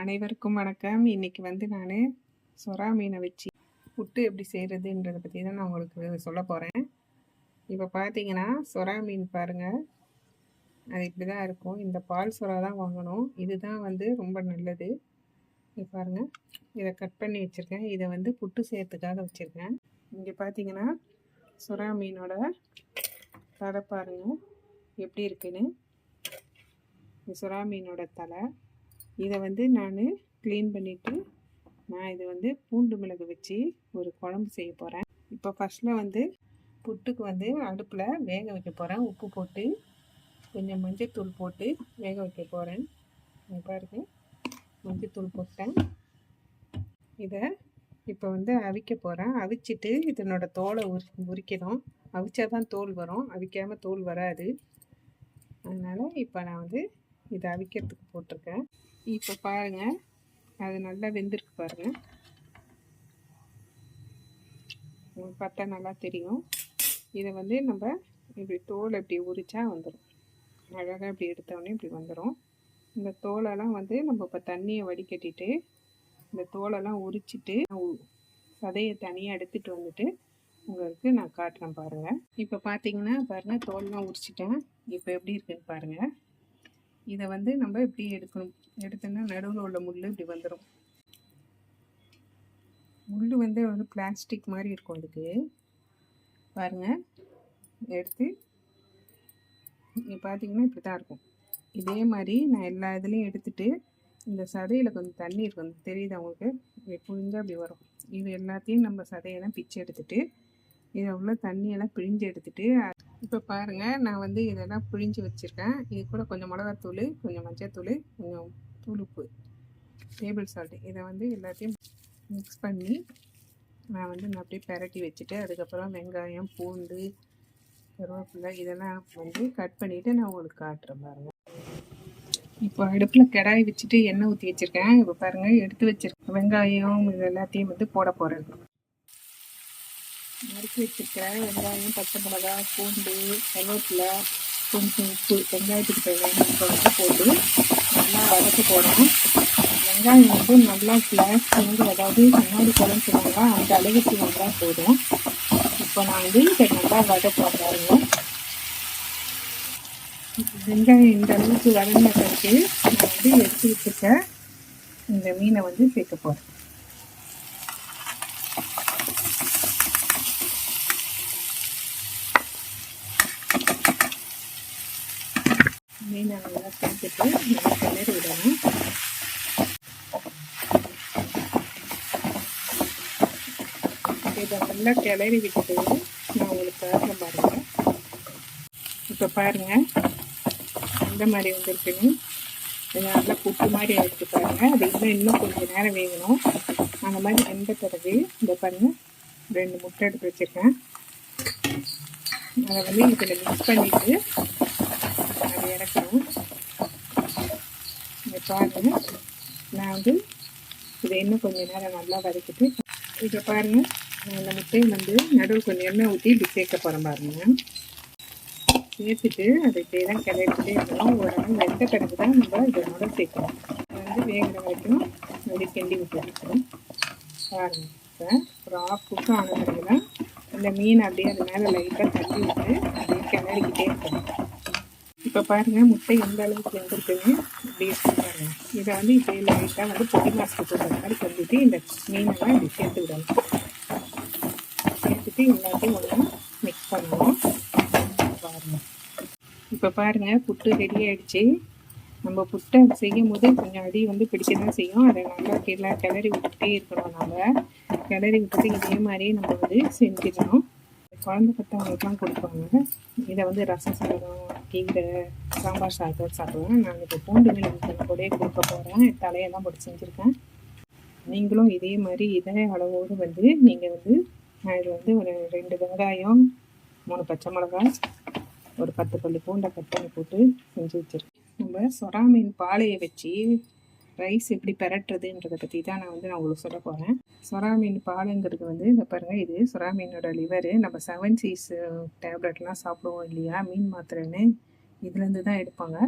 அனைவருக்கும் வணக்கம். இன்னைக்கு வந்து நான் சொரா மீனை வச்சு புட்டு எப்படி செய்கிறதுன்றதை பற்றி தான் நான் உங்களுக்கு சொல்ல போகிறேன் இப்போ பார்த்தீங்கன்னா சொரா மீன் பாருங்கள் அது இப்படி தான் இருக்கும். இந்த பால் சொரா தான் வாங்கணும். இதுதான் வந்து ரொம்ப நல்லது. இது பாருங்கள் இதை கட் பண்ணி வச்சுருக்கேன். இதை வந்து புட்டு செய்கிறதுக்காக வச்சுருக்கேன். இங்கே பார்த்தீங்கன்னா சுறா மீனோட தலை பாருங்கள் எப்படி இருக்குன்னு. இந்த சுறா மீனோட தலை. இதை வந்து நான் க்ளீன் பண்ணிவிட்டு நான் இது வந்து பூண்டு மிளகு வச்சு ஒரு குழம்பு செய்ய போகிறேன் இப்போ ஃபஸ்ட்டில் வந்து புட்டுக்கு வந்து அடுப்பில் வேக வைக்க போகிறேன் உப்பு போட்டு கொஞ்சம் மஞ்சத்தூள் போட்டு வேக வைக்க போகிறேன் பாருங்க மஞ்சத்தூள் போட்டேன். இதை இப்போ வந்து அவிக்க போகிறேன் அவிச்சிட்டு இதனோட தோலை உரி உரிக்கணும். அவிச்சா தான் தோல் வரும். அவிக்காமல் தோல் வராது. அதனால் இப்போ நான் வந்து இதை அவிக்கிறதுக்கு போட்டிருக்கேன். இப்போ பாருங்கள் அது நல்லா வெந்திருக்கு பாருங்கள் உங்களுக்கு பார்த்தா நல்லா தெரியும். இதை வந்து நம்ம இப்படி தோலை இப்படி உரிச்சா வந்துடும் அழகாக இப்படி எடுத்தோடனே இப்படி வந்துடும் இந்த தோலெல்லாம் வந்து நம்ம இப்போ தண்ணியை வடிகட்டிட்டு இந்த தோலெல்லாம் உரிச்சிட்டு சதையை தனியாக எடுத்துகிட்டு வந்துட்டு உங்களுக்கு நான் காட்டுறேன் பாருங்கள் இப்போ பார்த்தீங்கன்னா பாருங்கள் தோல்லாம் உரிச்சிட்டேன். இப்போ எப்படி இருக்குன்னு பாருங்கள் இதை வந்து நம்ம இப்படி எடுக்கணும். எடுத்தோன்னா நடுவில் உள்ள முள் இப்படி வந்துடும் முள் வந்து ஒரு பிளாஸ்டிக் மாதிரி இருக்கும் அதுக்கு. பாருங்கள் எடுத்து இங்கே பார்த்தீங்கன்னா இப்படி தான் இருக்கும். இதே மாதிரி நான் எல்லா இதுலேயும் எடுத்துகிட்டு இந்த சதையில் கொஞ்சம் தண்ணி இருக்கும் தெரியுது அவங்களுக்கு புழிஞ்சால் அப்படி வரும். இது எல்லாத்தையும் நம்ம சதையெல்லாம் பிச்சு எடுத்துகிட்டு இதை உள்ள தண்ணியெல்லாம் பிழிஞ்சு எடுத்துகிட்டு இப்போ பாருங்கள் நான் வந்து இதெல்லாம் புழிஞ்சு வச்சுருக்கேன். இது கூட கொஞ்சம் மிளகாத்தூள் கொஞ்சம் மஞ்சத்தூள் கொஞ்சம் தூளுப்பு டேபிள் சால்ட்டு இதை வந்து எல்லாத்தையும் மிக்ஸ் பண்ணி நான் வந்து நான் அப்படியே பெரட்டி வச்சுட்டு அதுக்கப்புறம் வெங்காயம் பூண்டு கருவேப்பிலை இதெல்லாம் வந்து கட் பண்ணிவிட்டு நான் உங்களுக்கு காட்டுறேன் பாருங்கள் இப்போ அடுப்பில் கடாய் வச்சுட்டு எண்ணெய் ஊற்றி வச்சுருக்கேன். இப்போ பாருங்கள் எடுத்து வச்சுருக்கேன் வெங்காயம் இது எல்லாத்தையும் வந்து போட போகிறேன் நறுக்கி வச்சுருக்கிறேன் வெங்காயம் பச்சை மிளகா பூண்டு கருவேப்பிலை கொஞ்சம் உப்பு வெங்காயத்துக்கு தேவையான வந்து போட்டு நல்லா வதக்க போடணும். வெங்காயம் வந்து நல்லா கிளாஸ் வந்து அதாவது கண்ணாடி குழம்பு சொல்லுவாங்க அந்த அளவுக்கு வந்தால் போதும். இப்போ நான் வந்து இதை நல்லா வதக்க பாருங்க வெங்காயம் இந்த அளவுக்கு வதங்கின பிறகு நான் வந்து எடுத்து வச்சுருக்க இந்த மீனை வந்து சேர்க்க போகிறேன் மீனை நல்லா சேர்த்துட்டு நல்லா கிளறி விடணும். இதை நல்லா கிளறி விட்டுட்டு நான் உங்களுக்கு காரணம் பாருங்கள் இப்போ பாருங்கள் எந்த மாதிரி வந்துருக்குன்னு. இது நல்லா புட்டு மாதிரி ஆகிடுச்சு பாருங்கள் அது இன்னும் இன்னும் கொஞ்சம் நேரம் வேகணும். அந்த மாதிரி வெந்த பிறகு இந்த பாருங்கள் ரெண்டு முட்டை எடுத்து வச்சுருக்கேன். அதை வந்து இதில் மிக்ஸ் பண்ணிவிட்டு இதை இறக்கணும். இதை பாருங்க. நான் வந்து இதை இன்னும் கொஞ்சம் நேரம் நல்லா வதக்கிட்டு இதை பாருங்கள் நான் இந்த முட்டையை வந்து நடுவில் கொஞ்சம் எண்ணெய் ஊற்றி இப்படி சேர்க்க போகிறேன் பாருங்கள் சேர்த்துட்டு அதை இப்படியே தான் கிளறிட்டே இருக்கணும். ஒரு நாள் வெந்த பிறகு தான் நம்ம இதனோட சேர்க்கணும். வந்து வேகிற வரைக்கும் அப்படி கிண்டி விட்டுருக்கணும் பாருங்கள் இப்போ ஒரு ஆஃப் குக் ஆன பிறகு தான் இந்த மீன் அப்படியே அது மேலே லைட்டாக தள்ளி விட்டு அப்படியே கிளறிக்கிட்டே இருக்கணும். இப்போ பாருங்கள் முட்டை எந்த அளவுக்கு வந்துருக்குன்னு இப்படி பாருங்கள் இதை வந்து இப்படியே லைட்டாக வந்து பொடி மாசுக்கு போடுற மாதிரி சொல்லிட்டு இந்த மீனெல்லாம் இப்படி சேர்த்து விடணும். சேர்த்துட்டு எல்லாத்தையும் ஒன்றா மிக்ஸ் பண்ணணும் பாருங்கள் இப்போ பாருங்கள் புட்டு ரெடி ஆகிடுச்சு நம்ம புட்டை செய்யும் போது கொஞ்சம் அடி வந்து பிடிக்க தான் செய்யும். அதை நல்லா கிள கிளறி விட்டுட்டே இருக்கணும் நம்ம கிளறி விட்டுட்டு இதே மாதிரியே நம்ம வந்து செஞ்சிடணும். குழந்தை பத்தவங்களுக்குலாம் கொடுப்பாங்க. இதை வந்து ரசம் சாதம் அப்படிங்கிற சாம்பார் சாதத்தோடு சாப்பிடுவேன் நான் இப்போ பூண்டு மிளகு கூட கொடுக்க போகிறேன் தலையெல்லாம் போட்டு செஞ்சுருக்கேன். நீங்களும் இதே மாதிரி இதே அளவோடு வந்து நீங்கள் வந்து நான் வந்து ஒரு ரெண்டு வெங்காயம் மூணு பச்சை மிளகாய் ஒரு பத்து பள்ளி பூண்டை கட் பண்ணி போட்டு செஞ்சு வச்சுருக்கேன். நம்ம சொரா மீன் பாலையை வச்சு ரைஸ் எப்படி பெரட்டுறதுன்றதை பற்றி தான் நான் வந்து நான் உங்களுக்கு சொல்ல போகிறேன் சொரா மீன் பாலுங்கிறது வந்து இந்த பாருங்கள் இது சொரா மீனோட லிவரு நம்ம செவன் சீஸ் டேப்லெட்லாம் சாப்பிடுவோம் இல்லையா? மீன் மாத்திரைன்னு இதுலேருந்து தான் எடுப்பாங்க.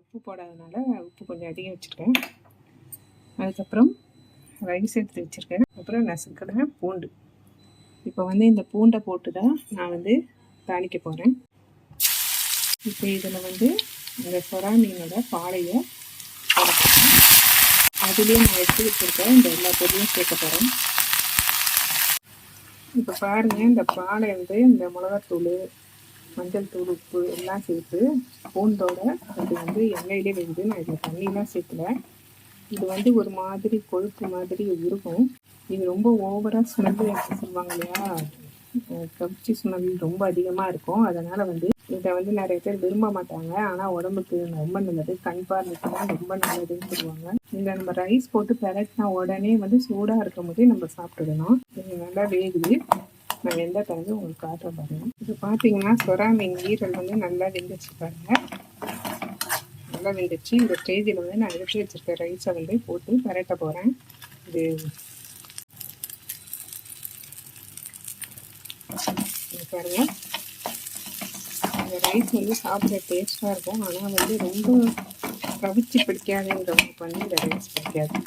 உப்பு போடாதனால உப்பு கொஞ்சம் அதிகம் வச்சுருக்கேன். அதுக்கப்புறம் ரைஸ் எடுத்து வச்சுருக்கேன். அப்புறம் நசுக்கிற பூண்டு. இப்போ வந்து இந்த பூண்டை போட்டு தான் நான் வந்து தாளிக்க போகிறேன் இப்போ இதில் வந்து இந்த சொரா மீனோட பாலையை அதுலேயே நான் எடுத்து வச்சுருக்கேன். இந்த எல்லா பொருளையும் சேர்க்க போகிறேன் இப்போ பாருங்கள் இந்த பாலை வந்து இந்த மிளகாத்தூள் மஞ்சள் தூள் உப்பு எல்லாம் சேர்த்து பூண்டோட அது வந்து எண்ணெயிலே வெந்து நான் இதில் தண்ணியெலாம் சேர்க்கல. இது வந்து ஒரு மாதிரி கொழுப்பு மாதிரி இருக்கும். இது ரொம்ப ஓவராக ஸ்மெல் எடுத்து சொல்லுவாங்க இல்லையா? கவிச்சி ஸ்மெல் ரொம்ப அதிகமாக இருக்கும். அதனால் வந்து இதை வந்து நிறைய பேர் விரும்ப மாட்டாங்க. ஆனால் உடம்புக்கு ரொம்ப நல்லது கண் பார்வைக்கெல்லாம் ரொம்ப நல்லதுன்னு சொல்லுவாங்க. இந்த நம்ம ரைஸ் போட்டு பெரட்டினா உடனே வந்து சூடாக இருக்கும் போதே நம்ம சாப்பிட்டுடணும். இது நல்லா வேகுது. நான் வெந்த பிறகு உங்களுக்கு காட்டுற பாருங்க. இப்போ பார்த்தீங்கன்னா சொரா மீன் ஈரல் வந்து நல்லா வெந்துச்சு பாருங்கள் நல்லா வெந்துச்சு இந்த ஸ்டேஜில் வந்து நான் எடுத்து வச்சுருக்க ரைஸை வந்து போட்டு பெரட்ட போகிறேன் இது பாருங்க. இந்த ரைஸ் வந்து சாப்பிட டேஸ்ட்டாக இருக்கும். ஆனால் வந்து ரொம்ப கவிச்சு பிடிக்காதுன்றவங்களுக்கு வந்து இந்த ரைஸ் பிடிக்காது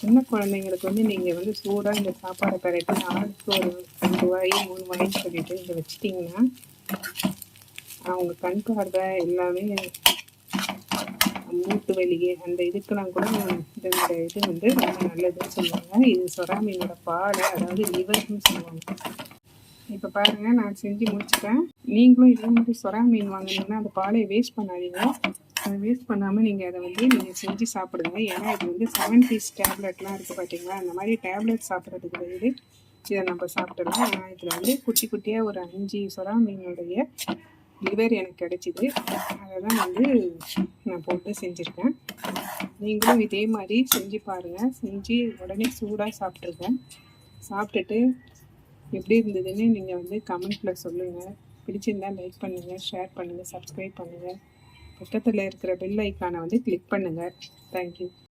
சின்ன குழந்தைங்களுக்கு வந்து நீங்கள் வந்து சூடாக இந்த சாப்பாடை பரட்டி ஆளுக்கு ஒரு ரெண்டு வாய் மூணு வாயின்னு சொல்லிட்டு இதை வச்சிட்டிங்கன்னா அவங்க கண் பார்வை எல்லாமே மூட்டு வலி அந்த இதுக்கெல்லாம் கூட இதனோட இது வந்து ரொம்ப நல்லதுன்னு சொல்லுவாங்க. இது சொரா மீனோட பால் அதாவது லிவர்னு சொல்லுவாங்க. இப்போ பாருங்கள் நான் செஞ்சு முடிச்சுட்டேன். நீங்களும் இதே மாதிரி சொரா மீன் வாங்கினீங்கன்னா அந்த பாலை வேஸ்ட் பண்ணாதீங்க. அதை வேஸ்ட் பண்ணாமல் நீங்கள் அதை வந்து நீங்கள் செஞ்சு சாப்பிடுங்க. ஏன்னா இது வந்து செவன் பீஸ் டேப்லெட்லாம் இருக்குது பார்த்தீங்களா அந்த மாதிரி டேப்லெட் சாப்பிட்றதுக்கு வந்து இதை நம்ம சாப்பிட்றோம் ஆனால் இதில் வந்து குட்டி குட்டியாக ஒரு அஞ்சு சொரா மீனுடைய லிவர் எனக்கு கிடச்சிது. அதை தான் வந்து நான் போட்டு செஞ்சுருக்கேன். நீங்களும் இதே மாதிரி செஞ்சு பாருங்கள் செஞ்சு உடனே சூடாக சாப்பிட்ருக்கேன் சாப்பிட்டுட்டு எப்படி இருந்ததுன்னு நீங்கள் வந்து கமெண்ட்டில் சொல்லுங்கள் பிடிச்சிருந்தால் லைக் பண்ணுங்கள் ஷேர் பண்ணுங்கள் சப்ஸ்கிரைப் பண்ணுங்கள் பக்கத்தில் இருக்கிற பெல் ஐக்கானை வந்து கிளிக் பண்ணுங்கள் தேங்க்யூ